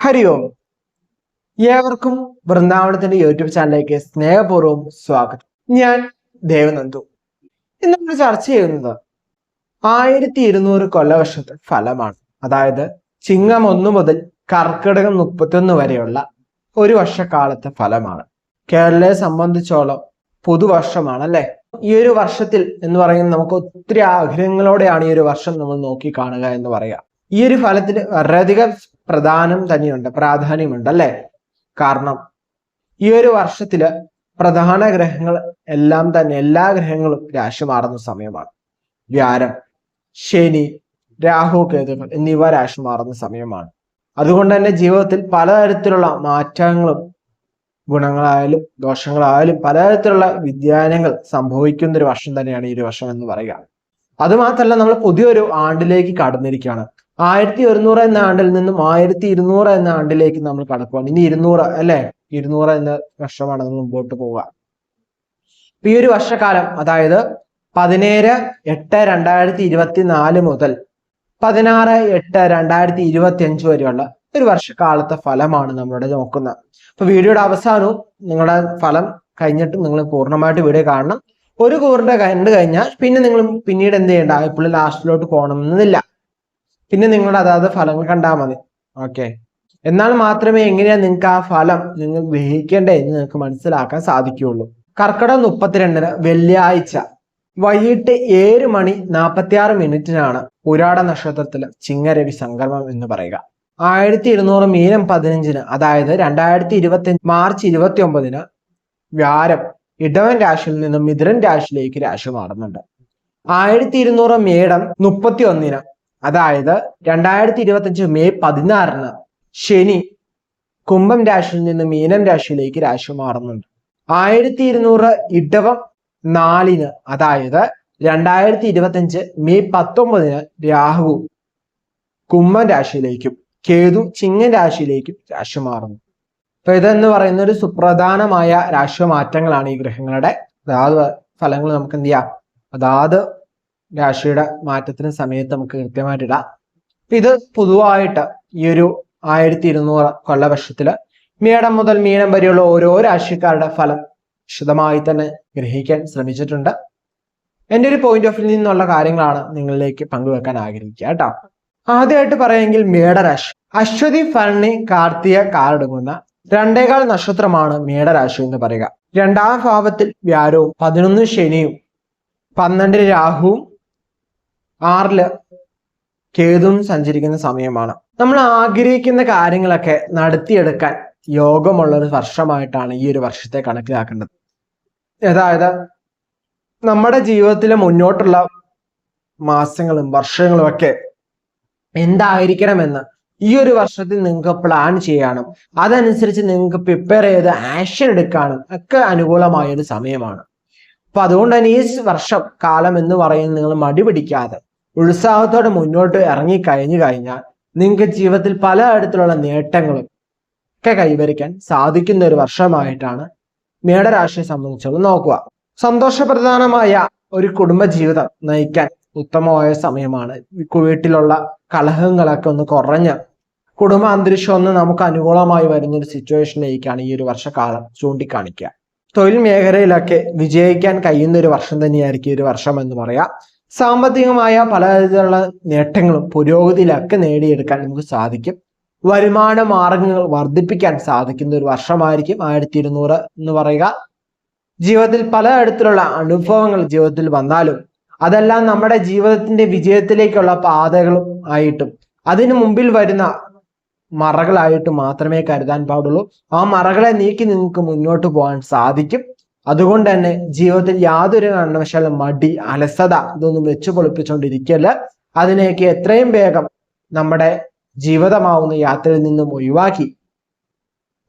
ഹരി ഓം ഏവർക്കും വൃന്ദാവനത്തിന്റെ യൂട്യൂബ് ചാനലിലേക്ക് സ്നേഹപൂർവം സ്വാഗതം. ഞാൻ ദേവനന്ദു. ഇന്ന് നമ്മൾ ചർച്ച ചെയ്യുന്നത് ആയിരത്തി ഇരുന്നൂറ് കൊല്ലവർഷത്തെ ഫലമാണ്. അതായത് ചിങ്ങം ഒന്ന് മുതൽ കർക്കിടകം മുപ്പത്തൊന്ന് വരെയുള്ള ഒരു വർഷക്കാലത്തെ ഫലമാണ്. കേരളയെ സംബന്ധിച്ചോളം പുതുവർഷമാണ് അല്ലെ ഈ ഒരു വർഷത്തിൽ എന്ന് പറയുന്നത് നമുക്ക് ഒത്തിരി ആഗ്രഹങ്ങളോടെയാണ് ഈ ഒരു വർഷം നമ്മൾ നോക്കി കാണുക എന്ന് പറയാം. ഈ ഒരു ഫലത്തിൽ വളരെയധികം പ്രധാനം തന്നെയുണ്ട് പ്രാധാന്യമുണ്ട് അല്ലെ? കാരണം ഈ ഒരു വർഷത്തിൽ പ്രധാന ഗ്രഹങ്ങൾ എല്ലാം തന്നെ എല്ലാ ഗ്രഹങ്ങളും രാശി മാറുന്ന സമയമാണ്. വ്യാരം ശനി രാഹു കേതുക്കൾ എന്നിവ രാശി മാറുന്ന സമയമാണ്. അതുകൊണ്ട് തന്നെ ജീവിതത്തിൽ പലതരത്തിലുള്ള മാറ്റങ്ങളും ഗുണങ്ങളായാലും ദോഷങ്ങളായാലും പലതരത്തിലുള്ള വ്യതിയാനങ്ങൾ സംഭവിക്കുന്ന ഒരു വർഷം തന്നെയാണ് ഈ ഒരു വർഷം എന്ന് പറയുക. അതുമാത്രമല്ല നമ്മൾ പുതിയൊരു ആണ്ടിലേക്ക് കടന്നിരിക്കുകയാണ്. ആയിരത്തി ഒരുന്നൂറ് എന്ന ആണ്ടിൽ നിന്നും ആയിരത്തി ഇരുന്നൂറ് എന്ന ആണ്ടിലേക്ക് നമ്മൾ കടക്കുകയാണ് ഇനി ഇരുന്നൂറ് അല്ലെ? ഇരുന്നൂറ് എന്ന വർഷമാണ് നമ്മൾ മുമ്പോട്ട് പോവുക. ഈ ഒരു വർഷക്കാലം അതായത് പതിനേഴ് എട്ട് രണ്ടായിരത്തി ഇരുപത്തി നാല് മുതൽ പതിനാറ് എട്ട് രണ്ടായിരത്തി ഇരുപത്തി അഞ്ച് വരെയുള്ള ഒരു വർഷക്കാലത്തെ ഫലമാണ് നമ്മളിവിടെ നോക്കുന്നത്. അപ്പൊ വീഡിയോയുടെ അവസാനവും നിങ്ങളുടെ ഫലം കഴിഞ്ഞിട്ട് നിങ്ങൾ പൂർണമായിട്ട് വീഡിയോ കാണണം. ഒരു കൂറിന്റെ കണ്ടു കഴിഞ്ഞാൽ പിന്നെ നിങ്ങൾ പിന്നീട് എന്ത് ചെയ്യണ്ട? ഇപ്പോൾ ലാസ്റ്റിലോട്ട് പോകണമെന്നില്ല. പിന്നെ നിങ്ങളുടെ അതാത് ഫലങ്ങൾ കണ്ടാൽ മതി. ഓക്കെ എന്നാൽ മാത്രമേ എങ്ങനെയാ നിങ്ങൾക്ക് ആ ഫലം നിങ്ങൾ ഗ്രഹിക്കേണ്ടേ എന്ന് നിങ്ങൾക്ക് മനസ്സിലാക്കാൻ സാധിക്കുകയുള്ളൂ. കർക്കിടകം മുപ്പത്തിരണ്ടിന് വെള്ളിയാഴ്ച വൈകിട്ട് ഏഴ് മണി നാൽപ്പത്തി ആറ് മിനിറ്റിനാണ് പുരാട നക്ഷത്രത്തിൽ ചിങ്ങരവി സംക്രമം എന്ന് പറയുക. ആയിരത്തി ഇരുന്നൂറ് മീനം പതിനഞ്ചിന് അതായത് രണ്ടായിരത്തി ഇരുപത്തി മാർച്ച് ഇരുപത്തി ഒമ്പതിന് വ്യാരം ഇടവൻ രാശിയിൽ നിന്നും മിഥുരൻ രാശിയിലേക്ക് രാശി മാറുന്നുണ്ട്. ആയിരത്തി ഇരുന്നൂറ് മേടം മുപ്പത്തി ഒന്നിന് അതായത് രണ്ടായിരത്തി ഇരുപത്തഞ്ച് മെയ് പതിനാറിന് ശനി കുംഭം രാശിയിൽ നിന്ന് മീനം രാശിയിലേക്ക് രാശി മാറുന്നുണ്ട്. ആയിരത്തി ഇരുന്നൂറ് ഇടവം നാലിന് അതായത് രണ്ടായിരത്തി ഇരുപത്തഞ്ച് മെയ് പത്തൊമ്പതിന് രാഹു കുംഭം രാശിയിലേക്കും കേതു ചിങ്ങൻ രാശിയിലേക്കും രാശി മാറുന്നു. അപ്പൊ ഇതെന്ന് പറയുന്ന ഒരു സുപ്രധാനമായ രാശി മാറ്റങ്ങളാണ് ഈ ഗ്രഹങ്ങളുടെ. അതാത് ഫലങ്ങൾ നമുക്ക് എന്ത് ചെയ്യാം? അതാത് രാശിയുടെ മാറ്റത്തിന് സമയത്ത് നമുക്ക് കൃത്യമായിട്ട് ഇടാം. ഇത് പൊതുവായിട്ട് ഈ ഒരു ആയിരത്തി ഇരുന്നൂറ് കൊല്ലവർഷത്തിൽ മീനം മുതൽ മീനം വരെയുള്ള ഓരോ രാശിക്കാരുടെ ഫലം വിശദമായി തന്നെ ഗ്രഹിക്കാൻ ശ്രമിച്ചിട്ടുണ്ട്. എന്റെ ഒരു പോയിന്റ് ഓഫ് വ്യൂ നിന്നുള്ള കാര്യങ്ങളാണ് നിങ്ങളിലേക്ക് പങ്കുവെക്കാൻ ആഗ്രഹിക്കുക കേട്ടോ. ആദ്യമായിട്ട് പറയുമെങ്കിൽ മേടരാശി. അശ്വതി ഭരണി കാർത്തിക കാലടങ്ങുന്ന രണ്ടേകാൽ നക്ഷത്രമാണ് മേടരാശി എന്ന് പറയുക. രണ്ടാം ഭാവത്തിൽ വ്യാരവും പതിനൊന്ന് ശനിയും പന്ത്രണ്ടിന് രാഹുവും ആറിൽ കേതു സഞ്ചരിക്കുന്ന സമയമാണ്. നമ്മൾ ആഗ്രഹിക്കുന്ന കാര്യങ്ങളൊക്കെ നടത്തിയെടുക്കാൻ യോഗമുള്ള ഒരു വർഷമായിട്ടാണ് ഈ ഒരു വർഷത്തെ കണക്കിലാക്കേണ്ടത്. അതായത് നമ്മുടെ ജീവിതത്തിലെ മുന്നോട്ടുള്ള മാസങ്ങളും വർഷങ്ങളും ഒക്കെ എന്തായിരിക്കണമെന്ന് ഈ ഒരു വർഷത്തിൽ നിങ്ങൾക്ക് പ്ലാൻ ചെയ്യാനും അതനുസരിച്ച് നിങ്ങൾക്ക് പ്രിപ്പയർ ചെയ്ത് ആക്ഷൻ എടുക്കാനും ഒക്കെ അനുകൂലമായ ഒരു സമയമാണ്. അപ്പൊ അതുകൊണ്ട് തന്നെ ഈ വർഷം കാലം എന്ന് പറയുന്നത് നിങ്ങൾ മടി പിടിക്കാതെ ഉത്സാഹത്തോടെ മുന്നോട്ട് ഇറങ്ങി കഴിഞ്ഞു കഴിഞ്ഞാൽ നിങ്ങൾക്ക് ജീവിതത്തിൽ പലതരത്തിലുള്ള നേട്ടങ്ങളും ഒക്കെ കൈവരിക്കാൻ സാധിക്കുന്ന ഒരു വർഷമായിട്ടാണ് മേടരാശിയെ സംബന്ധിച്ചുള്ള നോക്കുക. സന്തോഷപ്രധാനമായ ഒരു കുടുംബ ജീവിതം നയിക്കാൻ ഉത്തമമായ സമയമാണ്. വീട്ടിലുള്ള കലഹങ്ങളൊക്കെ ഒന്ന് കുറഞ്ഞ് കുടുംബ അന്തരീക്ഷം ഒന്ന് നമുക്ക് അനുകൂലമായി വരുന്ന ഒരു സിറ്റുവേഷനിലേക്കാണ് ഈ ഒരു വർഷക്കാലം ചൂണ്ടിക്കാണിക്കുക. തൊഴിൽ മേഖലയിലൊക്കെ വിജയിക്കാൻ കഴിയുന്ന ഒരു വർഷം തന്നെയായിരിക്കും ഈ ഒരു വർഷം എന്ന് പറയാം. സാമ്പത്തികമായ പലതരത്തിലുള്ള നേട്ടങ്ങളും പുരോഗതിയിലൊക്കെ നേടിയെടുക്കാൻ നമുക്ക് സാധിക്കും. വരുമാന മാർഗങ്ങൾ വർദ്ധിപ്പിക്കാൻ സാധിക്കുന്ന ഒരു വർഷമായിരിക്കും ആയിരത്തി ഇരുന്നൂറ് എന്ന് പറയുക. ജീവിതത്തിൽ പലതരത്തിലുള്ള അനുഭവങ്ങൾ ജീവിതത്തിൽ വന്നാലും അതെല്ലാം നമ്മുടെ ജീവിതത്തിന്റെ വിജയത്തിലേക്കുള്ള പാതകളും ആയിട്ടും അതിനു മുമ്പിൽ വരുന്ന മറകളായിട്ട് മാത്രമേ കരുതാൻ പാടുള്ളൂ. ആ മറകളെ നീക്കി നിങ്ങൾക്ക് മുന്നോട്ട് പോകാൻ സാധിക്കും. അതുകൊണ്ട് തന്നെ ജീവിതത്തിൽ യാതൊരു കാരണവശാലും മടി അലസത ഇതൊന്നും വെച്ചു പൊളിപ്പിച്ചുകൊണ്ടിരിക്കല്ല അതിനെയൊക്കെ എത്രയും വേഗം നമ്മുടെ ജീവിതമാവുന്ന യാത്രയിൽ നിന്നും ഒഴിവാക്കി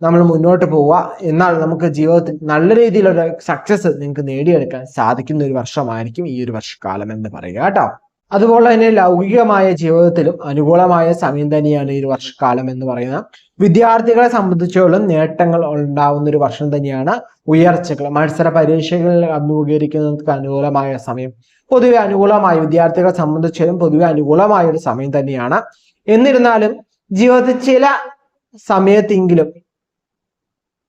നമ്മൾ മുന്നോട്ട് പോവുക എന്നാൽ നമുക്ക് ജീവിതത്തിൽ നല്ല രീതിയിലുള്ള സക്സസ് നിങ്ങൾക്ക് നേടിയെടുക്കാൻ സാധിക്കുന്ന ഒരു വർഷമായിരിക്കും ഈ ഒരു വർഷക്കാലം എന്ന് പറയുക കേട്ടോ. അതുപോലെ തന്നെ ലൗകികമായ ജീവിതത്തിലും അനുകൂലമായ സമയം തന്നെയാണ് ഈ ഒരു വർഷക്കാലം എന്ന് പറയുന്നത്. വിദ്യാർത്ഥികളെ സംബന്ധിച്ചോളം നേട്ടങ്ങൾ ഉണ്ടാവുന്ന ഒരു വർഷം തന്നെയാണ് ഉയർച്ചകൾ. മത്സര പരീക്ഷകളിൽ അഭിമുഖീകരിക്കുന്നവർക്ക് അനുകൂലമായ സമയം. പൊതുവെ അനുകൂലമായ വിദ്യാർത്ഥികളെ സംബന്ധിച്ചാലും പൊതുവെ അനുകൂലമായ ഒരു സമയം തന്നെയാണ്. എന്നിരുന്നാലും ജീവിതത്തിൽ ചില സമയത്തെങ്കിലും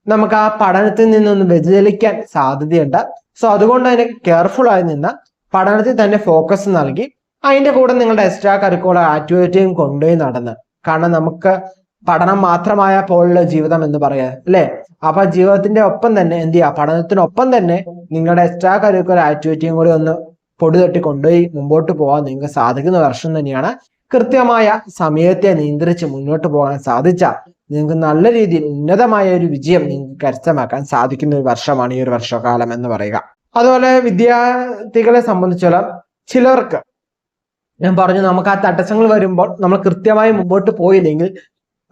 നമുക്ക് ആ പഠനത്തിൽ നിന്നൊന്ന് വ്യതിചലിക്കാൻ സാധ്യതയുണ്ട്. സോ അതുകൊണ്ട് തന്നെ കെയർഫുൾ ആയി നിന്ന് പഠനത്തിൽ തന്നെ ഫോക്കസ് നൽകി അതിന്റെ കൂടെ നിങ്ങളുടെ എക്സ്ട്രാ കരിക്കുലർ ആക്ടിവിറ്റിയും കൊണ്ടുപോയി നടന്ന്. കാരണം നമുക്ക് പഠനം മാത്രമായ പോലുള്ള ജീവിതം എന്ന് പറയുക അല്ലെ? അപ്പൊ ജീവിതത്തിന്റെ ഒപ്പം തന്നെ എന്ത് ചെയ്യുക പഠനത്തിനൊപ്പം തന്നെ നിങ്ങളുടെ എക്സ്ട്രാ കരിക്കുലർ ആക്ടിവിറ്റിയും കൂടി ഒന്ന് പൊടി തട്ടി കൊണ്ടുപോയി മുമ്പോട്ട് പോകാൻ നിങ്ങൾക്ക് സാധിക്കുന്ന വർഷം തന്നെയാണ്. കൃത്യമായ സമയത്തെ നിയന്ത്രിച്ച് മുന്നോട്ട് പോകാൻ സാധിച്ചാൽ നിങ്ങൾക്ക് നല്ല രീതിയിൽ ഉന്നതമായ ഒരു വിജയം നിങ്ങൾക്ക് കരസ്ഥമാക്കാൻ സാധിക്കുന്ന ഒരു വർഷമാണ് ഈ ഒരു വർഷകാലം എന്ന് പറയുക. അതുപോലെ വിദ്യാർത്ഥികളെ സംബന്ധിച്ചോളം ചിലർക്ക് ഞാൻ പറഞ്ഞു നമുക്ക് ആ തടസ്സങ്ങൾ വരുമ്പോൾ നമ്മൾ കൃത്യമായി മുമ്പോട്ട് പോയില്ലെങ്കിൽ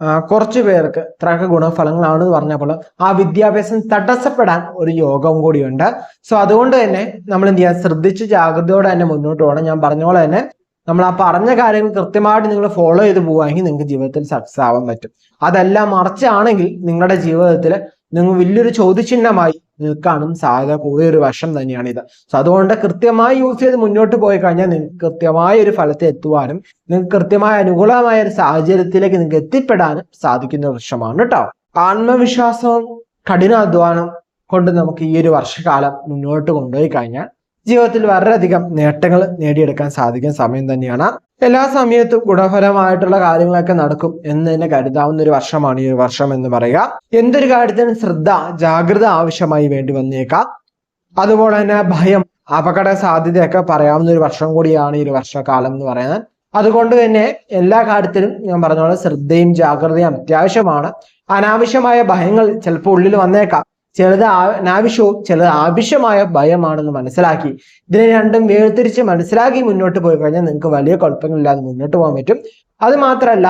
കുറച്ചു പേർക്ക് ഇത്രയൊക്കെ ഗുണഫലങ്ങളാണ് എന്ന് പറഞ്ഞപ്പോൾ ആ വിദ്യാഭ്യാസം തടസ്സപ്പെടാൻ ഒരു യോഗം കൂടിയുണ്ട്. സോ അതുകൊണ്ട് തന്നെ നമ്മൾ എന്ത് ചെയ്യാൻ ശ്രദ്ധിച്ച് ജാഗ്രതയോടെ തന്നെ മുന്നോട്ട് പോകണം. ഞാൻ പറഞ്ഞ പോലെ തന്നെ നമ്മൾ ആ പറഞ്ഞ കാര്യങ്ങൾ കൃത്യമായിട്ട് നിങ്ങൾ ഫോളോ ചെയ്ത് പോവുകയാണെങ്കിൽ നിങ്ങൾക്ക് ജീവിതത്തിൽ സക്സസ് ആവാൻ പറ്റും. അതെല്ലാം മറിച്ചാണെങ്കിൽ നിങ്ങളുടെ ജീവിതത്തിൽ നിങ്ങൾ വലിയൊരു ചോദ്യചിഹ്നമായി നിൽക്കാനും സാധ്യത കൂടിയ ഒരു വശം തന്നെയാണ് ഇത് സോ അതുകൊണ്ട് കൃത്യമായി യൂസ് ചെയ്ത് മുന്നോട്ട് പോയി കഴിഞ്ഞാൽ നിങ്ങൾക്ക് കൃത്യമായ ഒരു ഫലത്തെ എത്തുവാനും നിങ്ങൾക്ക് കൃത്യമായ അനുകൂലമായ ഒരു സാഹചര്യത്തിലേക്ക് നിങ്ങൾക്ക് എത്തിപ്പെടാനും സാധിക്കുന്ന വർഷമാണ് കേട്ടോ ആത്മവിശ്വാസവും കഠിനാധ്വാനം കൊണ്ട് നമുക്ക് ഈ ഒരു വർഷകാലം മുന്നോട്ട് കൊണ്ടുപോയി കഴിഞ്ഞാൽ ജീവിതത്തിൽ വളരെയധികം നേട്ടങ്ങൾ നേടിയെടുക്കാൻ സാധിക്കുന്ന സമയം തന്നെയാണ്. എല്ലാ സമയത്തും ഗുണപരമായിട്ടുള്ള കാര്യങ്ങളൊക്കെ നടക്കും എന്ന് തന്നെ കരുതാവുന്ന ഒരു വർഷമാണ് ഈ വർഷം എന്ന് പറയുക. എന്തൊരു കാര്യത്തിനും ശ്രദ്ധ ജാഗ്രത ആവശ്യമായി വേണ്ടി വന്നേക്കാം. അതുപോലെ തന്നെ ഭയം അപകട സാധ്യതയൊക്കെ പറയാവുന്ന ഒരു വർഷം കൂടിയാണ് ഈ ഒരു വർഷകാലം എന്ന് പറയുന്നത് അതുകൊണ്ട് തന്നെ എല്ലാ കാര്യത്തിലും ഞാൻ പറഞ്ഞ പോലെ ശ്രദ്ധയും ജാഗ്രതയും അത്യാവശ്യമാണ്. അനാവശ്യമായ ഭയങ്ങൾ ചിലപ്പോൾ ഉള്ളിൽ വന്നേക്കാം. ചിലത് അനാവശ്യവും ചിലത് ആവശ്യമായ ഭയമാണെന്ന് മനസ്സിലാക്കി. ഇതിനെ രണ്ടും വേർതിരിച്ച് മനസ്സിലാക്കി മുന്നോട്ട് പോയി കഴിഞ്ഞാൽ നിങ്ങൾക്ക് വലിയ കുഴപ്പങ്ങളില്ലാതെ മുന്നോട്ട് പോകാൻ പറ്റും. അത് മാത്രമല്ല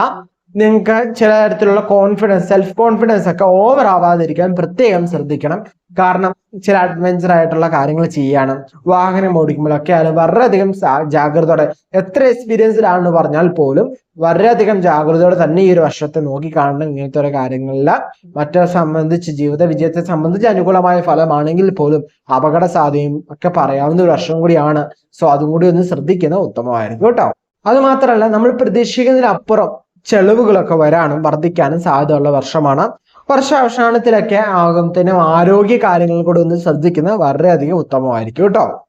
നിങ്ങൾക്ക് ചില തരത്തിലുള്ള കോൺഫിഡൻസ് സെൽഫ് കോൺഫിഡൻസ് ഒക്കെ ഓവർ ആവാതിരിക്കാൻ പ്രത്യേകം ശ്രദ്ധിക്കണം. കാരണം ചില അഡ്വഞ്ചർ ആയിട്ടുള്ള കാര്യങ്ങൾ ചെയ്യണം. വാഹനം ഓടിക്കുമ്പോഴൊക്കെ ആയാലും വളരെയധികം ജാഗ്രതയോടെ എത്ര എക്സ്പീരിയൻസ്ഡ് ആണെന്ന് പറഞ്ഞാൽ പോലും വളരെയധികം ജാഗ്രതയോടെ തന്നെ ഈ ഒരു വർഷത്തെ നോക്കി കാണണം ഇങ്ങനത്തെ ഒരു കാര്യങ്ങളിൽ മറ്റേ സംബന്ധിച്ച് ജീവിത വിജയത്തെ സംബന്ധിച്ച് അനുകൂലമായ ഫലമാണെങ്കിൽ പോലും അപകട സാധ്യതയും ഒക്കെ പറയാവുന്ന ഒരു വർഷം കൂടിയാണ്. സോ അതും കൂടി ഒന്ന് ശ്രദ്ധിക്കുന്നത് ഉത്തമമായിരുന്നു കേട്ടോ. അത് മാത്രമല്ല നമ്മൾ പ്രതീക്ഷിക്കുന്നതിനപ്പുറം ചെലവുകളൊക്കെ വരാനും വർദ്ധിക്കാനും സാധ്യതയുള്ള വർഷമാണ്. വർഷാവസാനത്തിലൊക്കെ ആഗമത്തിനും ആരോഗ്യ കാര്യങ്ങൾ കൂടെ ഒന്ന് ശ്രദ്ധിക്കുന്നത് വളരെയധികം ഉത്തമമായിരിക്കും കേട്ടോ.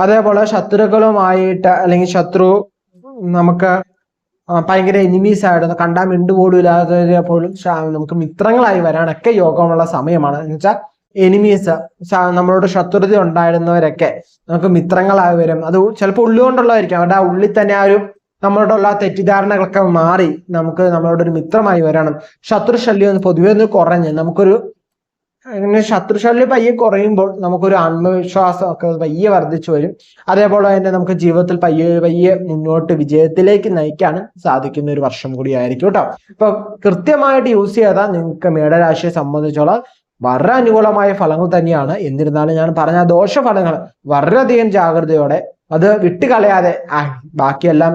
അതേപോലെ ശത്രുക്കളുമായിട്ട് അല്ലെങ്കിൽ ശത്രു നമുക്ക് ഭയങ്കര എനിമീസ് ആയിട്ട് കണ്ടാൽ മിണ്ടുപോടില്ലാതെ പോലും നമുക്ക് മിത്രങ്ങളായി വരാനൊക്കെ യോഗമുള്ള സമയമാണ്. എന്ന് വെച്ചാൽ എനിമീസ് നമ്മളോട് ശത്രുത ഉണ്ടായിരുന്നവരൊക്കെ നമുക്ക് മിത്രങ്ങളായി വരും. അത് ചിലപ്പോൾ ഉള്ളുകൊണ്ടുള്ളതായിരിക്കും. അവരുടെ ആ ഉള്ളിൽ തന്നെ ആ ഒരു നമ്മളോടുള്ള തെറ്റിദ്ധാരണകളൊക്കെ മാറി നമുക്ക് നമ്മളോട് ഒരു മിത്രമായി വരണം. ശത്രുശല്യം ഒന്ന് പൊതുവെ ഒന്ന് കുറഞ്ഞ് നമുക്കൊരു അങ്ങനെ ശത്രുശല്യം പയ്യെ കുറയുമ്പോൾ നമുക്കൊരു ആത്മവിശ്വാസം ഒക്കെ പയ്യെ വർദ്ധിച്ചു വരും. അതേപോലെ തന്നെ നമുക്ക് ജീവിതത്തിൽ പയ്യെ പയ്യെ മുന്നോട്ട് വിജയത്തിലേക്ക് നയിക്കാൻ സാധിക്കുന്ന ഒരു വർഷം കൂടിയായിരിക്കും കേട്ടോ. ഇപ്പൊ കൃത്യമായിട്ട് യൂസ് ചെയ്താൽ നിങ്ങൾക്ക് മേടരാശിയെ സംബന്ധിച്ചോളം വളരെ അനുകൂലമായ ഫലങ്ങൾ തന്നെയാണ്. എന്നിരുന്നാലും ഞാൻ പറഞ്ഞ ദോഷഫലങ്ങൾ വളരെയധികം ജാഗ്രതയോടെ അത് വിട്ടുകളയാതെ ബാക്കിയെല്ലാം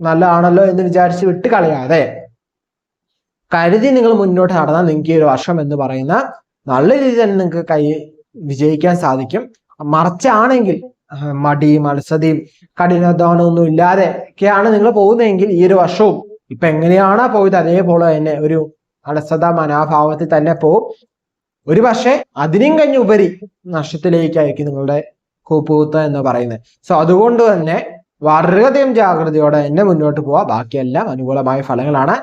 നല്ലതാണല്ലോ എന്ന് വിചാരിച്ച് വിട്ട് കളയാതെ കരുതി നിങ്ങൾ മുന്നോട്ട് നടന്നാൽ നിങ്ങൾക്ക് ഈ ഒരു വർഷം എന്ന് പറയുന്ന നല്ല രീതിയിൽ തന്നെ നിങ്ങൾക്ക് കൈ വിജയിക്കാൻ സാധിക്കും. മറിച്ചാണെങ്കിൽ മടി മടിയും അലസതയും കഠിനാധ്വാനം ഒന്നും ഇല്ലാതെ ഒക്കെയാണ് നിങ്ങൾ പോകുന്നതെങ്കിൽ ഈ ഒരു വർഷവും ഇപ്പൊ എങ്ങനെയാണോ പോയത് അതേപോലെ തന്നെ ഒരു അലസത മനോഭാവത്തിൽ തന്നെ പോവും. ഒരു പക്ഷേ അതിനും കഴിഞ്ഞ് ഉപരി നഷ്ടത്തിലേക്കായിരിക്കും നിങ്ങളുടെ കൂപ്പുകുത്ത എന്ന് പറയുന്നത്. സോ അതുകൊണ്ട് തന്നെ വളരെയധികം ജാഗ്രതയോടെ തന്നെ മുന്നോട്ട് പോവാ. ബാക്കിയെല്ലാം അനുകൂലമായ ഫലങ്ങളാണ്.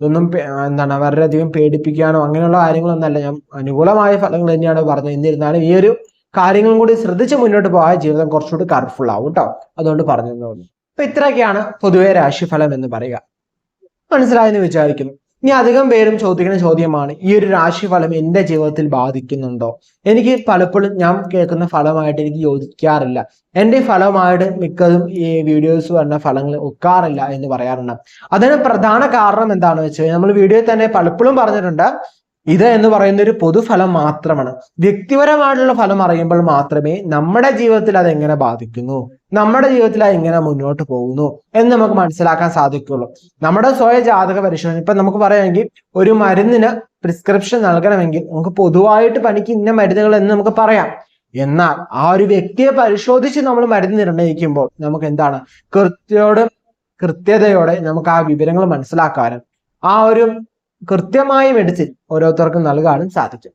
ഇതൊന്നും എന്താണ് വളരെയധികം പേടിപ്പിക്കാനോ അങ്ങനെയുള്ള കാര്യങ്ങളൊന്നല്ല ഞാൻ അനുകൂലമായ ഫലങ്ങൾ തന്നെയാണ് പറഞ്ഞത്. എന്നിരുന്നാലും ഈ ഒരു കാര്യങ്ങളും കൂടി ശ്രദ്ധിച്ച് മുന്നോട്ട് പോയാൽ ജീവിതം കുറച്ചുകൂടി കളർഫുൾ ആവും കേട്ടോ അതുകൊണ്ട് പറഞ്ഞു ഉള്ളൂ അപ്പൊ ഇത്രയൊക്കെയാണ് പൊതുവെ രാശിഫലം എന്ന് പറയുക. മനസ്സിലായെന്ന് വിചാരിക്കുന്നു. ഇനി അധികം പേരും ചോദിക്കുന്ന ചോദ്യമാണ് ഈ ഒരു രാശിഫലം എന്റെ ജീവിതത്തിൽ ബാധിക്കുന്നുണ്ടോ? എനിക്ക് പലപ്പോഴും ഞാൻ കേൾക്കുന്ന ഫലമായിട്ട് എനിക്ക് യോജിക്കാറില്ല. എന്റെ ഫലമായിട്ട് മിക്കതും ഈ വീഡിയോസ് വരുന്ന ഫലങ്ങൾ ഒക്കാറില്ല എന്ന് പറയാറുണ്ട്. അതിന് പ്രധാന കാരണം എന്താണെന്ന് വെച്ച് കഴിഞ്ഞാൽ നമ്മൾ വീഡിയോയിൽ തന്നെ പലപ്പോഴും പറഞ്ഞിട്ടുണ്ട് ഇത് എന്ന് പറയുന്ന ഒരു പൊതുഫലം മാത്രമാണ്. വ്യക്തിപരമായിട്ടുള്ള ഫലം അറിയുമ്പോൾ മാത്രമേ നമ്മുടെ ജീവിതത്തിൽ അത് എങ്ങനെ ബാധിക്കുന്നു? നമ്മുടെ ജീവിതത്തിൽ എങ്ങനെ മുന്നോട്ട് പോകുന്നു എന്ന് നമുക്ക് മനസ്സിലാക്കാൻ സാധിക്കുള്ളൂ. നമ്മുടെ സ്വയം ജാതക പരിശോധന ഇപ്പൊ നമുക്ക് പറയുകയാണെങ്കിൽ ഒരു മരുന്നിന് പ്രിസ്ക്രിപ്ഷൻ നൽകണമെങ്കിൽ നമുക്ക് പൊതുവായിട്ട് പനിക്ക് ഇന്ന മരുന്നുകൾ എന്ന് നമുക്ക് പറയാം. എന്നാൽ ആ ഒരു വ്യക്തിയെ പരിശോധിച്ച് നമ്മൾ മരുന്ന് നിർണയിക്കുമ്പോൾ നമുക്ക് എന്താണ്? കൃത്യയോട് കൃത്യതയോടെ നമുക്ക് ആ വിവരങ്ങൾ മനസ്സിലാക്കാനും ആ ഒരു കൃത്യമായ മെഡിസിൻ ഓരോരുത്തർക്കും നൽകാനും സാധിക്കും.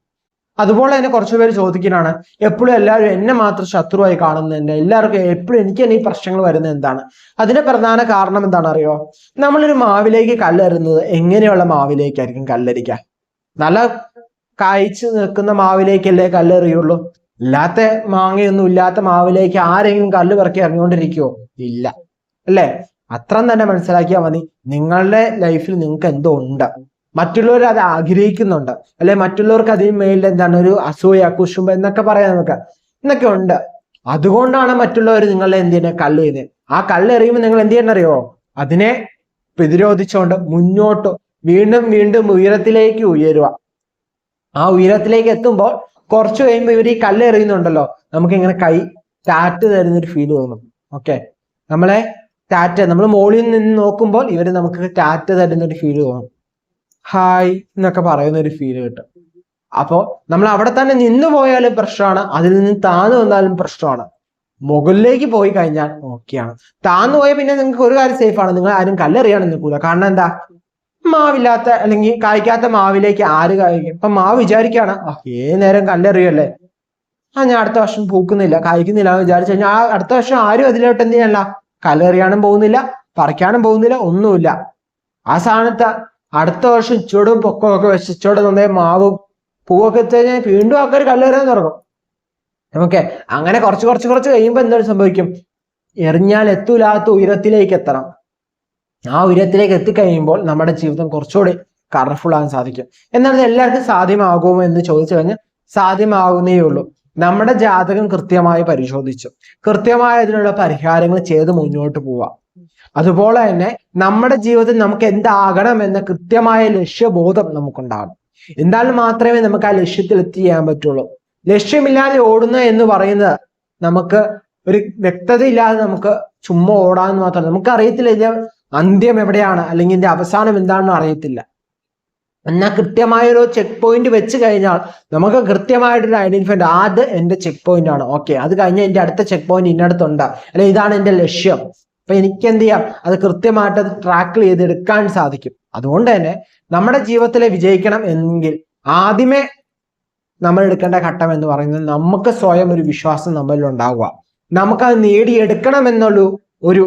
അതുപോലെ തന്നെ കുറച്ചു പേര് ചോദിക്കുന്നതാണ് എപ്പോഴും എല്ലാവരും എന്നെ മാത്രം ശത്രുവായി കാണുന്നുണ്ട് എല്ലാവർക്കും എപ്പോഴും എനിക്ക് തന്നെ ഈ പ്രശ്നങ്ങൾ വരുന്നത് എന്താണ്? അതിന്റെ പ്രധാന കാരണം എന്താണ് അറിയോ? നമ്മളൊരു മാവിലേക്ക് കല്ലെറുന്നത് എങ്ങനെയുള്ള മാവിലേക്കായിരിക്കും കല്ലരിക്കുക നല്ല കായ്ച്ചു നിൽക്കുന്ന മാവിലേക്കല്ലേ കല്ലെറിയുള്ളൂ? ഇല്ലാത്ത മാങ്ങയൊന്നും ഇല്ലാത്ത മാവിലേക്ക് ആരെങ്കിലും കല്ല് പറക്കി ഇറങ്ങിക്കൊണ്ടിരിക്കുവോ ഇല്ല. അല്ലേ? അത്രം തന്നെ മനസ്സിലാക്കിയാൽ മതി. നിങ്ങളുടെ ലൈഫിൽ നിങ്ങൾക്ക് എന്തോ ഉണ്ട്. മറ്റുള്ളവർ അത് ആഗ്രഹിക്കുന്നുണ്ട്. അല്ലെ മറ്റുള്ളവർക്ക് അതിന് മേലിൽ എന്താണ് ഒരു അസൂയ കുശുമ്പ എന്നൊക്കെ പറയാം നമുക്ക്. എന്നൊക്കെ ഉണ്ട്. അതുകൊണ്ടാണ് മറ്റുള്ളവർ നിങ്ങളെ എന്ത് ചെയ്യുന്നത് കല്ല് ചെയ്യുന്നത് ആ കല്ല് എറിയുമ്പോൾ നിങ്ങൾ എന്ത് ചെയ്യണം അറിയോ? അതിനെ പ്രതിരോധിച്ചുകൊണ്ട് മുന്നോട്ട് വീണ്ടും വീണ്ടും ഉയരത്തിലേക്ക് ഉയരുക. ആ ഉയരത്തിലേക്ക് എത്തുമ്പോൾ കുറച്ച് കഴിയുമ്പോൾ ഇവർ ഈ കല്ല് എറിയുന്നുണ്ടല്ലോ. നമുക്ക് ഇങ്ങനെ കൈ ടാറ്റ് തരുന്ന ഒരു ഫീൽ തോന്നും. ഓക്കെ? നമ്മളെ ടാറ്റ നമ്മൾ മുകളിൽ നിന്ന് നോക്കുമ്പോൾ ഇവർ നമുക്ക് ടാറ്റ് തരുന്ന ഒരു ഫീൽ തോന്നും. ഹായ് എന്നൊക്കെ പറയുന്ന ഒരു ഫീൽ കിട്ടും. അപ്പോൾ നമ്മൾ അവിടെ തന്നെ നിന്നു പോയാലും പ്രശ്നമാണ്. അതിൽ നിന്ന് താന്നു വന്നാലും പ്രശ്നമാണ്. മുകളിലേക്ക് പോയി കഴിഞ്ഞാൽ ഓക്കെയാണ്. താന്നു പോയാൽ പിന്നെ നിങ്ങൾക്ക് ഒരു കാര്യം സേഫ് ആണ്. നിങ്ങൾ ആരും കല്ലെറിയാണ് നിൽക്കൂല. കാരണം എന്താ? മാവില്ലാത്ത അല്ലെങ്കിൽ കായ്ക്കാത്ത മാവിലേക്ക് ആര് കായ്ക്കും? ഇപ്പൊ മാവ് വിചാരിക്കുകയാണ് "ആ, ഏത് നേരം കല്ലെറിയല്ലേ ആ ഞാൻ അടുത്ത വർഷം പൂക്കുന്നില്ല കായ്ക്കുന്നില്ല എന്ന് വിചാരിച്ചു കഴിഞ്ഞാൽ ആ അടുത്ത വർഷം ആരും അതിലോട്ട് എന്ത് ചെയ്യാനല്ല. കല്ലെറിയാനും പോകുന്നില്ല പറിക്കാനും പോകുന്നില്ല ഒന്നുമില്ല. ആ സ്ഥാനത്ത് അടുത്ത വർഷം ചുടും പൊക്കമൊക്കെ വെച്ച് ചുവട് നന്നായി മാവും പൂവൊക്കെ എത്തി കഴിഞ്ഞാൽ വീണ്ടും ആൾക്കാർ കല്ലെറിയാൻ തുടങ്ങും. ഓക്കെ അങ്ങനെ കുറച്ച് കുറച്ച് കുറച്ച് കഴിയുമ്പോൾ എന്താണ് സംഭവിക്കും? എറിഞ്ഞാൽ എത്തൂലാത്ത ഉയരത്തിലേക്ക് എത്തണം. ആ ഉയരത്തിലേക്ക് എത്തിക്കഴിയുമ്പോൾ നമ്മുടെ ജീവിതം കുറച്ചുകൂടി കളർഫുൾ ആകാൻ സാധിക്കും. എന്നാൽ എല്ലാവർക്കും സാധ്യമാകുമോ എന്ന് ചോദിച്ചു കഴിഞ്ഞാൽ സാധ്യമാകുന്നേ ഉള്ളൂ. നമ്മുടെ ജാതകം കൃത്യമായി പരിശോധിച്ചു. കൃത്യമായ അതിനുള്ള പരിഹാരങ്ങൾ ചെയ്ത് മുന്നോട്ട് പോവാം. അതുപോലെ തന്നെ നമ്മുടെ ജീവിതത്തിൽ നമുക്ക് എന്താകണം എന്ന കൃത്യമായ ലക്ഷ്യബോധം നമുക്കുണ്ടാകണം. എന്നാൽ മാത്രമേ നമുക്ക് ആ ലക്ഷ്യത്തിൽ എത്തിയാൻ പറ്റുള്ളൂ. ലക്ഷ്യമില്ലാതെ ഓടുന്ന എന്ന് പറയുന്നത് നമുക്ക് ഒരു വ്യക്തതയില്ലാതെ നമുക്ക് ചുമ്മാ ഓടാന്ന് മാത്രമല്ല നമുക്ക് അറിയത്തില്ല ഇതിന്റെ അന്ത്യം എവിടെയാണ് അല്ലെങ്കിൽ ഇതിന്റെ അവസാനം എന്താണെന്ന് അറിയത്തില്ല. എന്നാൽ കൃത്യമായ ഒരു ചെക്ക് പോയിന്റ് വെച്ച് കഴിഞ്ഞാൽ നമുക്ക് കൃത്യമായിട്ടൊരു ഐഡന്റിഫൈ ആദ്യം എന്റെ ചെക്ക് പോയിന്റ് ആണ്. ഓക്കെ അത് കഴിഞ്ഞാൽ എന്റെ അടുത്ത ചെക്ക് പോയിന്റ് ഇന്നടത്തുണ്ട്. അല്ലെ ഇതാണ് എന്റെ ലക്ഷ്യം. അപ്പൊ എനിക്ക് എന്ത് ചെയ്യാം അത് കൃത്യമായിട്ട് അത് ട്രാക്ക് ചെയ്തെടുക്കാൻ സാധിക്കും. അതുകൊണ്ട് തന്നെ നമ്മുടെ ജീവിതത്തിൽ വിജയിക്കണം എങ്കിൽ ആദ്യമേ നമ്മൾ എടുക്കേണ്ട ഘട്ടം എന്ന് പറയുന്നത് നമുക്ക് സ്വയം ഒരു വിശ്വാസം നമ്മളിൽ ഉണ്ടാവുക. നമുക്കത് നേടിയെടുക്കണം എന്നുള്ള ഒരു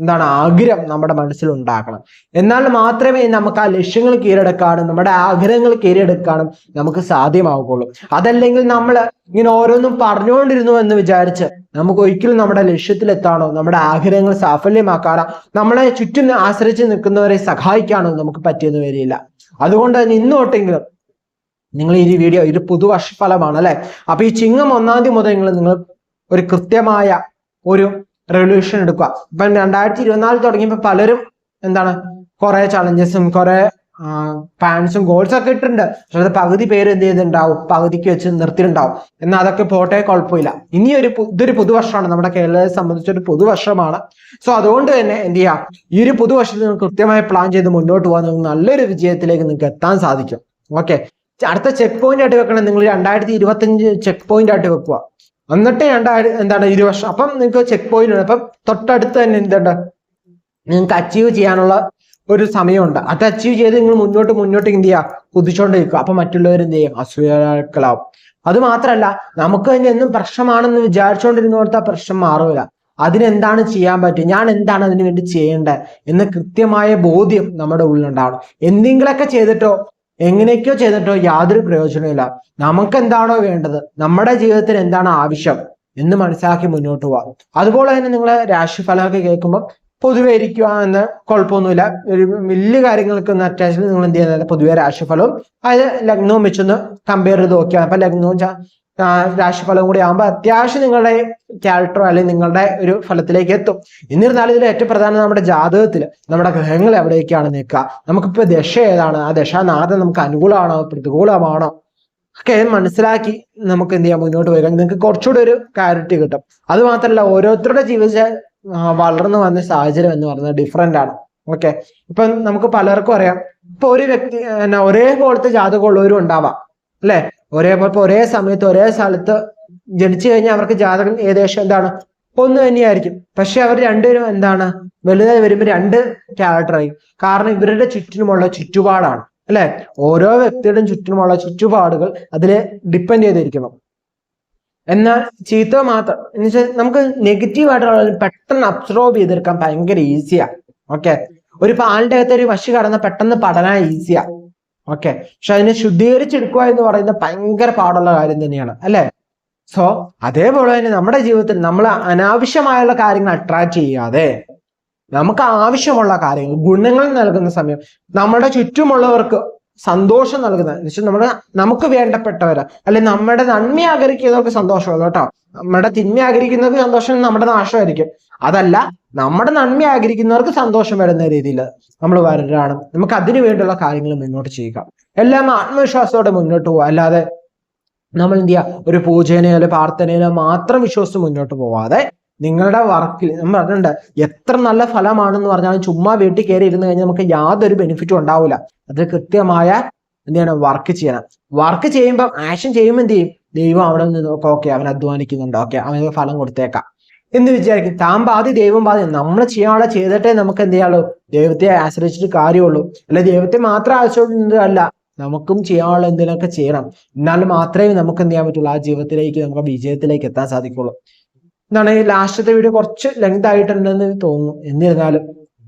എന്താണ് ആഗ്രഹം നമ്മുടെ മനസ്സിൽ ഉണ്ടാക്കണം എന്നാൽ മാത്രമേ നമുക്ക് ആ ലക്ഷ്യങ്ങൾ കീഴടക്കാനും നമ്മുടെ ആഗ്രഹങ്ങൾ കീഴടക്കാനും നമുക്ക് സാധ്യമാവുകയുള്ളൂ. അതല്ലെങ്കിൽ നമ്മൾ ഇങ്ങനെ ഓരോന്നും പറഞ്ഞുകൊണ്ടിരുന്നു എന്ന് വിചാരിച്ച് നമുക്ക് ഒരിക്കലും നമ്മുടെ ലക്ഷ്യത്തിലെത്താനോ നമ്മുടെ ആഗ്രഹങ്ങൾ സാഫല്യമാക്കാനോ നമ്മളെ ചുറ്റും ആശ്രയിച്ച് നിൽക്കുന്നവരെ സഹായിക്കാനോ നമുക്ക് പറ്റിയെന്ന് വരില്ല. അതുകൊണ്ട് തന്നെ ഇന്നോട്ടെങ്കിലും നിങ്ങൾ ഈ വീഡിയോ ഒരു പുതുവർഷ ഫലമാണ് അല്ലെ? അപ്പൊ ഈ ചിങ്ങം ഒന്നാം തീയതി മുതൽ നിങ്ങൾ നിങ്ങൾ ഒരു കൃത്യമായ ഒരു റെവല്യൂഷൻ എടുക്കുക. ഇപ്പം രണ്ടായിരത്തി ഇരുപത്തിനാല് തുടങ്ങിയപ്പോൾ പലരും എന്താണ്? കുറെ ചലഞ്ചസും കുറെ പാൻസും ഗോൾസും ഒക്കെ ഇട്ടിട്ടുണ്ട്. പക്ഷെ അത് പകുതി പേര് എന്ത് ചെയ്തിട്ടുണ്ടാവും? പകുതിക്ക് വെച്ച് നിർത്തിയിട്ടുണ്ടാവും. എന്നാൽ അതൊക്കെ പോട്ടെ കുഴപ്പമില്ല. ഇനി ഒരു ഇതൊരു പുതുവർഷമാണ്. നമ്മുടെ കേരളത്തെ സംബന്ധിച്ച് ഒരു പുതുവർഷമാണ്. സോ അതുകൊണ്ട് തന്നെ എന്ത് ചെയ്യാം? ഈ ഒരു പുതുവർഷത്തിൽ നിങ്ങൾ കൃത്യമായി പ്ലാൻ ചെയ്ത് മുന്നോട്ട് പോകാൻ നിങ്ങൾക്ക് നല്ലൊരു വിജയത്തിലേക്ക് നിങ്ങൾക്ക് എത്താൻ സാധിക്കും. ഓക്കെ അടുത്ത ചെക്ക് പോയിന്റ് ആയിട്ട് വെക്കണം. നിങ്ങൾ രണ്ടായിരത്തി ഇരുപത്തി അഞ്ച് ചെക്ക് പോയിന്റ് ആയിട്ട് വെക്കുക. എന്നിട്ട് രണ്ടായിരം എന്താണ് ഇരുവർഷം അപ്പം നിങ്ങൾക്ക് ചെക്ക് പോയിന്റ് ഉണ്ട്. അപ്പം തൊട്ടടുത്ത് തന്നെ എന്തുണ്ട്? നിങ്ങൾക്ക് അച്ചീവ് ചെയ്യാനുള്ള ഒരു സമയമുണ്ട്. അത് അച്ചീവ് ചെയ്ത് നിങ്ങൾ മുന്നോട്ട് മുന്നോട്ട് എന്ത് ചെയ്യുക? കുതിച്ചുകൊണ്ടിരിക്കുക അപ്പൊ മറ്റുള്ളവർ എന്ത് ചെയ്യും? അസൂയാക്കളാവും. അത് മാത്രമല്ല നമുക്ക് തന്നെ എന്നും പ്രശ്നമാണെന്ന് വിചാരിച്ചുകൊണ്ടിരുന്നോടത്ത് ആ പ്രശ്നം മാറൂല. അതിനെന്താണ് ചെയ്യാൻ പറ്റും ഞാൻ എന്താണ് അതിനു വേണ്ടി ചെയ്യേണ്ടത്? എന്ന കൃത്യമായ ബോധ്യം നമ്മുടെ ഉള്ളിലുണ്ടാവണം. എന്തെങ്കിലുമൊക്കെ ചെയ്തിട്ടോ എങ്ങനെയൊക്കെയോ ചെയ്തിട്ടോ യാതൊരു പ്രയോജനമില്ല നമുക്ക് എന്താണോ വേണ്ടത്? നമ്മുടെ ജീവിതത്തിൽ എന്താണ് ആവശ്യം എന്ന് മനസ്സിലാക്കി മുന്നോട്ട് പോവാം. അതുപോലെ തന്നെ നിങ്ങൾ രാശിഫലമൊക്കെ കേൾക്കുമ്പോൾ പൊതുവെ ഇരിക്കുക എന്ന് കുഴപ്പമൊന്നുമില്ല. ഒരു വലിയ കാര്യങ്ങൾക്കൊന്നും അറ്റാച്ച് നിങ്ങൾ എന്ത് ചെയ്യുന്നില്ല. പൊതുവെ രാശിഫലവും അത് ലഗ്നവും വെച്ചൊന്ന് കമ്പയർ ചെയ്ത് നോക്കിയാണ് അപ്പൊ ലഗ്നവും രാശിഫലവും കൂടി ആകുമ്പോൾ അത്യാവശ്യം നിങ്ങളുടെ ക്യാരക്ടറോ അല്ലെങ്കിൽ നിങ്ങളുടെ ഒരു ഫലത്തിലേക്ക് എത്തും. എന്നിരുന്നാലും ഇതിൽ ഏറ്റവും പ്രധാനം നമ്മുടെ ജാതകത്തിൽ നമ്മുടെ ഗ്രഹങ്ങൾ എവിടേക്കാണ് നിൽക്കുക? നമുക്കിപ്പോൾ ദശ ഏതാണ്? ആ ദശാനാഥം നമുക്ക് അനുകൂലമാണോ പ്രതികൂലമാണോ? ഒക്കെ മനസ്സിലാക്കി നമുക്ക് എന്ത് ചെയ്യാം മുന്നോട്ട് പോയി നിങ്ങൾക്ക് കുറച്ചുകൂടി ഒരു ക്ലാരിറ്റി കിട്ടും. അത് മാത്രമല്ല ഓരോരുത്തരുടെ ജീവിത വളർന്നു വന്ന സാഹചര്യം എന്ന് പറയുന്നത് ഡിഫറെന്റ് ആണ്. ഓക്കെ ഇപ്പൊ നമുക്ക് പലർക്കും അറിയാം. ഇപ്പൊ ഒരു വ്യക്തി എന്നാ ഒരേപോലത്തെ ജാതകമുള്ളവരും ഉണ്ടാവാം. അല്ലെ? ഒരേപോലെ ഒരേ സമയത്ത് ഒരേ സ്ഥലത്ത് ജനിച്ചു കഴിഞ്ഞാൽ അവർക്ക് ജാതകം ഏകദേശം എന്താണ്? ഒന്ന് തന്നെയായിരിക്കും. പക്ഷെ അവർ രണ്ടുപേരും എന്താണ്? വലുതായി വരുമ്പോൾ രണ്ട് ക്യാരക്ടറായി കാരണം ഇവരുടെ ചുറ്റിനുമുള്ള ചുറ്റുപാടാണ്. അല്ലെ? ഓരോ വ്യക്തിയുടെയും ചുറ്റിനുമുള്ള ചുറ്റുപാടുകൾ അതിൽ ഡിപ്പെൻഡ് ചെയ്തിരിക്കണം എന്നാൽ ചീത്ത മാത്രം. എന്ന് വെച്ചാൽ നമുക്ക് നെഗറ്റീവ് ആയിട്ടുള്ള പെട്ടെന്ന് അബ്സോർബ് ചെയ്തെടുക്കാൻ ഭയങ്കര ഈസിയാ ഓക്കെ ഒരു പാലിന്റെ അകത്ത് ഒരു വശി കടന്ന പെട്ടെന്ന് പഠന ഈസിയാ ഓക്കെ പക്ഷെ അതിനെ ശുദ്ധീകരിച്ചെടുക്കുക എന്ന് പറയുന്നത് ഭയങ്കര പാടുള്ള കാര്യം തന്നെയാണ്. അല്ലെ? സോ അതേപോലെ തന്നെ നമ്മുടെ ജീവിതത്തിൽ നമ്മൾ അനാവശ്യമായുള്ള കാര്യങ്ങൾ അട്രാക്ട് ചെയ്യാതെ നമുക്ക് ആവശ്യമുള്ള കാര്യങ്ങൾ ഗുണങ്ങൾ നൽകുന്ന സമയം നമ്മുടെ ചുറ്റുമുള്ളവർക്ക് സന്തോഷം നൽകുന്നത്. എന്ന് വെച്ചാൽ നമ്മുടെ നമുക്ക് വേണ്ടപ്പെട്ടവര് അല്ലെ നമ്മുടെ നന്മ ആഗ്രഹിക്കുന്നവർക്ക് സന്തോഷമുള്ളൂ കേട്ടോ. നമ്മുടെ തിന്മ ആഗ്രഹിക്കുന്നവർക്ക് സന്തോഷം നമ്മുടെ നാശമായിരിക്കും. അതല്ല നമ്മുടെ നന്മ ആഗ്രഹിക്കുന്നവർക്ക് സന്തോഷം വരുന്ന രീതിയിൽ നമ്മൾ വരാണ്. നമുക്ക് അതിനു വേണ്ടിയുള്ള കാര്യങ്ങൾ മുന്നോട്ട് ചെയ്യുക. എല്ലാം ആത്മവിശ്വാസത്തോടെ മുന്നോട്ട് പോവുക. അല്ലാതെ നമ്മൾ എന്ത് ചെയ്യുക? ഒരു പൂജേനയോ അല്ലെ പ്രാർത്ഥനയിലോ മാത്രം വിശ്വസിച്ച് മുന്നോട്ട് പോവാതെ നിങ്ങളുടെ വർക്കിൽ നമ്മൾ പറഞ്ഞിട്ടുണ്ട് എത്ര നല്ല ഫലമാണെന്ന് പറഞ്ഞാലും ചുമ്മാ വീട്ടിൽ കയറി ഇരുന്ന് കഴിഞ്ഞാൽ നമുക്ക് യാതൊരു ബെനിഫിറ്റും ഉണ്ടാവില്ല അത് കൃത്യമായ എന്ത് ചെയ്യണം വർക്ക് ചെയ്യണം. വർക്ക് ചെയ്യുമ്പോൾ ആക്ഷൻ ചെയ്യുമ്പോൾ എന്ത് ചെയ്യും? ദൈവം അവിടെ നിന്ന് നോക്കാം ഓക്കെ അവൻ അധ്വാനിക്കുന്നുണ്ട്. ഓക്കെ അവന് ഫലം കൊടുത്തേക്കാം. എന്ന് വിചാരിക്കും. താൻ ബാധി ദൈവം ബാധി നമ്മൾ ചെയ്യാനുള്ള ചെയ്തിട്ടേ നമുക്ക് എന്ത് ചെയ്യാനുള്ളൂ? ദൈവത്തെ ആശ്രയിച്ചിട്ട് കാര്യമുള്ളൂ. അല്ലെ ദൈവത്തെ മാത്രം ആശ്രയിച്ചിട്ടല്ല നമുക്കും ചെയ്യാനുള്ള എന്തെങ്കിലുമൊക്കെ ചെയ്യണം. എന്നാൽ മാത്രമേ നമുക്ക് എന്ത് ചെയ്യാൻ പറ്റുള്ളൂ? ആ ജീവിതത്തിലേക്ക് നമുക്ക് വിജയത്തിലേക്ക് എത്താൻ സാധിക്കുള്ളൂ. എന്താണ് ഈ ലാസ്റ്റത്തെ വീഡിയോ കുറച്ച് ലെങ്ത് ആയിട്ടുണ്ടെന്ന് തോന്നുന്നു. എന്നിരുന്നാലും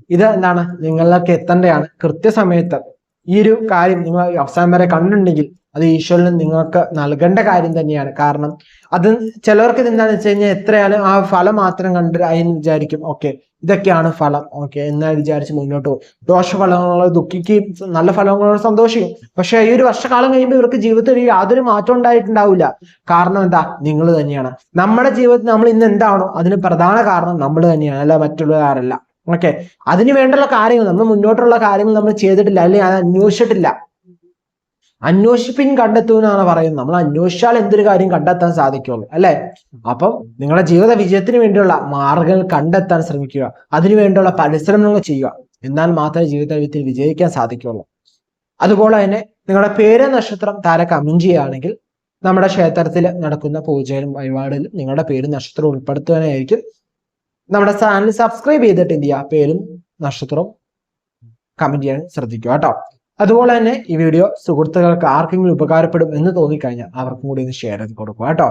ഇത് എന്താണ് നിങ്ങളിലേക്ക് എത്തേണ്ടതാണ് കൃത്യസമയത്ത് ഈ ഒരു കാര്യം നിങ്ങൾ അവസാനം വരെ കണ്ടിട്ടുണ്ടെങ്കിൽ അത് ഈശ്വരന് നിങ്ങൾക്ക് നൽകേണ്ട കാര്യം തന്നെയാണ്. കാരണം അത് ചിലവർക്ക് എന്താണെന്ന് വെച്ച് കഴിഞ്ഞാൽ എത്രയാലും ആ ഫലം മാത്രം കണ്ട് അതിന് വിചാരിക്കും ഓക്കെ ഇതൊക്കെയാണ് ഫലം. ഓക്കെ എന്നാ വിചാരിച്ച് മുന്നോട്ട് പോകും. ദോഷഫലങ്ങളോ ദുഃഖിക്കുകയും നല്ല ഫലങ്ങളോട് സന്തോഷിക്കും. പക്ഷെ ഈ ഒരു വർഷക്കാലം കഴിയുമ്പോൾ ഇവർക്ക് ജീവിതത്തിൽ യാതൊരു മാറ്റം ഉണ്ടായിട്ടുണ്ടാവില്ല. കാരണം എന്താ? നിങ്ങൾ തന്നെയാണ്. നമ്മുടെ ജീവിതത്തിൽ നമ്മൾ ഇന്ന് എന്താണോ അതിന് പ്രധാന കാരണം നമ്മൾ തന്നെയാണ് അല്ല മറ്റുള്ളവരല്ല ഓക്കെ അതിന് വേണ്ടുള്ള കാര്യങ്ങൾ നമ്മൾ മുന്നോട്ടുള്ള കാര്യങ്ങൾ നമ്മൾ ചെയ്തിട്ടില്ല അല്ലെങ്കിൽ അത് അന്വേഷിച്ചിട്ടില്ല. അന്വേഷിപ്പിൻ കണ്ടെത്തൂ എന്നാണ് പറയുന്നത്. നമ്മൾ അന്വേഷിച്ചാൽ എന്തൊരു കാര്യം കണ്ടെത്താൻ സാധിക്കുള്ളൂ അല്ലെ? അപ്പം നിങ്ങളുടെ ജീവിത വിജയത്തിന് വേണ്ടിയുള്ള മാർഗങ്ങൾ കണ്ടെത്താൻ ശ്രമിക്കുക. അതിനു വേണ്ടിയുള്ള പരിശ്രമങ്ങൾ ചെയ്യുക. എന്നാൽ മാത്രമേ ജീവിതത്തിൽ വിജയിക്കാൻ സാധിക്കുള്ളൂ. അതുപോലെ തന്നെ നിങ്ങളുടെ പേര് നക്ഷത്രം താരക്ക് കമന്റ് ചെയ്യുകയാണെങ്കിൽ നമ്മുടെ ക്ഷേത്രത്തിൽ നടക്കുന്ന പൂജയിലും വഴിപാടിലും നിങ്ങളുടെ പേര് നക്ഷത്രം ഉൾപ്പെടുത്തുവാനായിരിക്കും. നമ്മുടെ ചാനൽ സബ്സ്ക്രൈബ് ചെയ്തിട്ട് പേരും നക്ഷത്രവും കമന്റ് ചെയ്യാൻ ശ്രദ്ധിക്കുക കേട്ടോ. അതുപോലെ തന്നെ ഈ വീഡിയോ സുഹൃത്തുക്കൾക്ക് ആർക്കെങ്കിലും ഉപകാരപ്പെടും എന്ന് തോന്നിക്കഴിഞ്ഞാൽ അവർക്കും കൂടി ഒന്ന് ഷെയർ ചെയ്ത് കൊടുക്കുക കേട്ടോ.